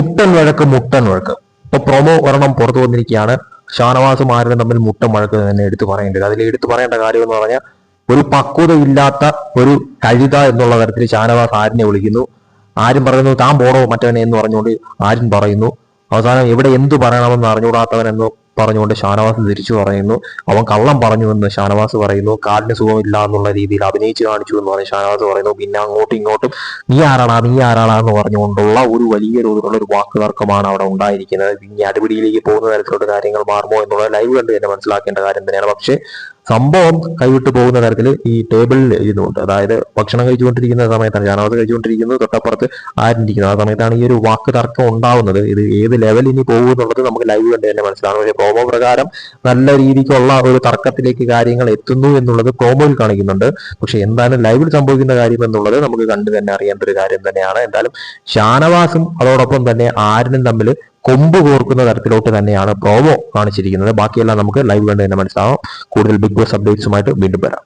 മുട്ടൻ വഴക്ക് മുട്ടൻ വഴക്ക്. ഇപ്പൊ പ്രൊമോ ഒരെണ്ണം പുറത്തു വന്നിരിക്കുകയാണ്. ഷാനവാസും ആരും തമ്മിൽ മുട്ടൻ വഴക്ക് തന്നെ എടുത്തു പറയേണ്ടത്. അതിൽ എടുത്തു പറയേണ്ട കാര്യം എന്ന് പറഞ്ഞാൽ ഒരു പക്വത ഇല്ലാത്ത ഒരു കഴുത എന്നുള്ള തരത്തിൽ ഷാനവാസ് ആരിനെ വിളിക്കുന്നു. ആരും പറയുന്നു താൻ പോണോ മറ്റവനെ എന്ന് പറഞ്ഞുകൊണ്ട് ആരും പറയുന്നു. അവസാനം എവിടെ എന്തു പറയണമെന്ന് അറിഞ്ഞുകൂടാത്തവൻ എന്ന് പറഞ്ഞുകൊണ്ട് ഷാനവാസ് തിരിച്ചു പറയുന്നു. അവൻ കള്ളം പറഞ്ഞു എന്ന് ഷാനവാസ് പറയുന്നു. കാലിന് സുഖമില്ല എന്നുള്ള രീതിയിൽ അഭിനയിച്ചു കാണിച്ചു എന്ന് പറഞ്ഞ് ഷാനവാസ് പറയുന്നു. പിന്നെ അങ്ങോട്ടും ഇങ്ങോട്ടും നീ ആരാടാ? നീ ആരാടാ? എന്ന് പറഞ്ഞുകൊണ്ടുള്ള ഒരു വലിയ തോതിലുള്ള ഒരു വാക്ക് തർക്കമാണ് അവിടെ ഉണ്ടായിരിക്കുന്നത്. ഇനി അടിപിടിയിലേക്ക് പോകുന്ന തരത്തിലുള്ള കാര്യങ്ങൾ മാറുമോ എന്നുള്ള ലൈവ് കണ്ട് തന്നെ മനസ്സിലാക്കേണ്ട കാര്യം തന്നെയാണ്. പക്ഷേ സംഭവം കൈവിട്ടു പോകുന്ന തരത്തിൽ ഈ ടേബിളിൽ ഇരുന്നുകൊണ്ട് അതായത് ഭക്ഷണം കഴിച്ചുകൊണ്ടിരിക്കുന്ന സമയത്താണ് ഷാനവാസ് കഴിച്ചുകൊണ്ടിരിക്കുന്നത്. തൊട്ടപ്പുറത്ത് ആരിയിരിക്കുന്നത് ആ സമയത്താണ് ഈ ഒരു വാക്ക് തർക്കം ഉണ്ടാവുന്നത്. ഇത് ഏത് ലെവൽ ഇനി പോകും എന്നുള്ളത് നമുക്ക് ലൈവ് കണ്ട് തന്നെ മനസ്സിലാവും പക്ഷേ പ്രോമോ പ്രകാരം നല്ല രീതിക്കുള്ള ഒരു തർക്കത്തിലേക്ക് കാര്യങ്ങൾ എത്തുന്നു എന്നുള്ളത് പ്രോമോയിൽ കാണിക്കുന്നുണ്ട്. പക്ഷെ എന്താണ് ലൈവിൽ സംഭവിക്കുന്ന കാര്യം എന്നുള്ളത് നമുക്ക് കണ്ടു തന്നെ അറിയേണ്ട ഒരു കാര്യം തന്നെയാണ്. എന്തായാലും ഷാനവാസും അതോടൊപ്പം തന്നെ ആരിനും തമ്മിൽ കൊമ്പ് കോർക്കുന്ന തരത്തിലോട്ട് തന്നെയാണ് പ്രോമോ കാണിച്ചിരിക്കുന്നത്. ബാക്കിയെല്ലാം നമുക്ക് ലൈവ് കണ്ട് തന്നെ മനസ്സിലാവും. കൂടുതൽ ബിഗ് ബോസ് അപ്ഡേറ്റ്സുമായിട്ട് വീണ്ടും വരാം.